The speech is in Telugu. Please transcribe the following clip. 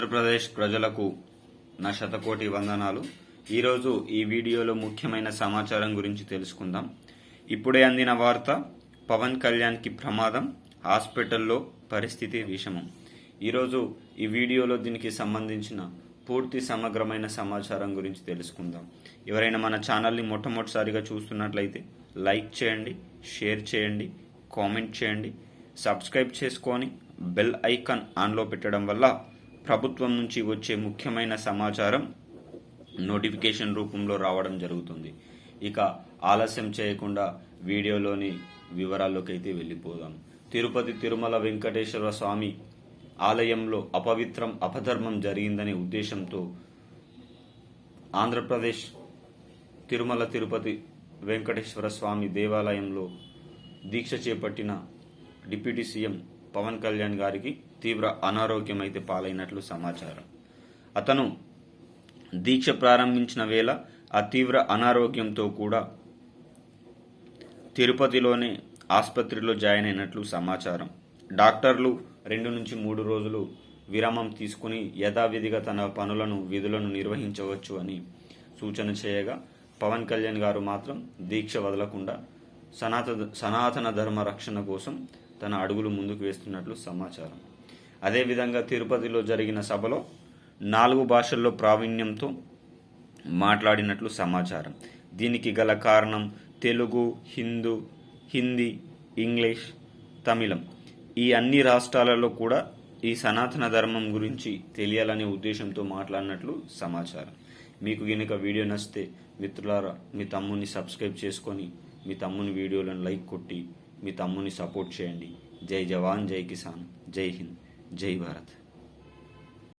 ఆంధ్రప్రదేశ్ ప్రజలకు నా శతకోటి వందనాలు. ఈరోజు ఈ వీడియోలో ముఖ్యమైన సమాచారం గురించి తెలుసుకుందాం. ఇప్పుడే అందిన వార్త పవన్ కళ్యాణ్కి ప్రమాదం హాస్పిటల్లో పరిస్థితి విషమం. ఈరోజు ఈ వీడియోలో దీనికి సంబంధించిన పూర్తి సమగ్రమైన సమాచారం గురించి తెలుసుకుందాం. ఎవరైనా మన ఛానల్ని మొట్టమొదటిసారిగా చూస్తున్నట్లయితే లైక్ చేయండి షేర్ చేయండి కామెంట్ చేయండి. సబ్స్క్రైబ్ చేసుకొని బెల్ ఐకాన్ ఆన్లో పెట్టడం వల్ల ప్రభుత్వం నుంచి వచ్చే ముఖ్యమైన సమాచారం నోటిఫికేషన్ రూపంలో రావడం జరుగుతుంది. ఇక ఆలస్యం చేయకుండా వీడియోలోని వివరాల్లోకి అయితే వెళ్ళిపోదాం. తిరుపతి తిరుమల వెంకటేశ్వర స్వామి ఆలయంలో అపవిత్రం అపధర్మం జరిగిందనే ఉద్దేశంతో ఆంధ్రప్రదేశ్ తిరుమల తిరుపతి వెంకటేశ్వర స్వామి దేవాలయంలో దీక్ష చేపట్టిన డిప్యూటీ సీఎం పవన్ కళ్యాణ్ గారికి తీవ్ర అనారోగ్యం అయితే పాలైనట్లు సమాచారం. అతను దీక్ష ప్రారంభించిన వేళ ఆ తీవ్ర అనారోగ్యంతో కూడా తిరుపతిలోనే ఆసుపత్రిలో జాయిన్ అయినట్లు సమాచారం. డాక్టర్లు రెండు నుంచి మూడు రోజులు విరామం తీసుకుని యథావిధిగా తన పనులను విధులను నిర్వహించవచ్చు అని సూచన చేయగా పవన్ కళ్యాణ్ గారు మాత్రం దీక్ష వదలకుండా సనాత సనాతన ధర్మ రక్షణ కోసం తన అడుగులు ముందుకు వేస్తున్నట్లు సమాచారం. అదేవిధంగా తిరుపతిలో జరిగిన సభలో నాలుగు భాషల్లో ప్రావీణ్యంతో మాట్లాడినట్లు సమాచారం. దీనికి గల కారణం తెలుగు హిందూ హిందీ ఇంగ్లీష్ తమిళం. ఈ అన్ని రాష్ట్రాలలో కూడా ఈ సనాతన ధర్మం గురించి తెలియాలనే ఉద్దేశంతో మాట్లాడినట్లు సమాచారం. మీకు గనుక వీడియో నచ్చితే మిత్రులారా మీ తమ్ముని సబ్స్క్రైబ్ చేసుకొని మీ తమ్ముని వీడియోలను లైక్ కొట్టి మీ తమ్ముని సపోర్ట్ చేయండి. జై జవాన్ జై కిసాన్. జై హింద్. జై భారత్.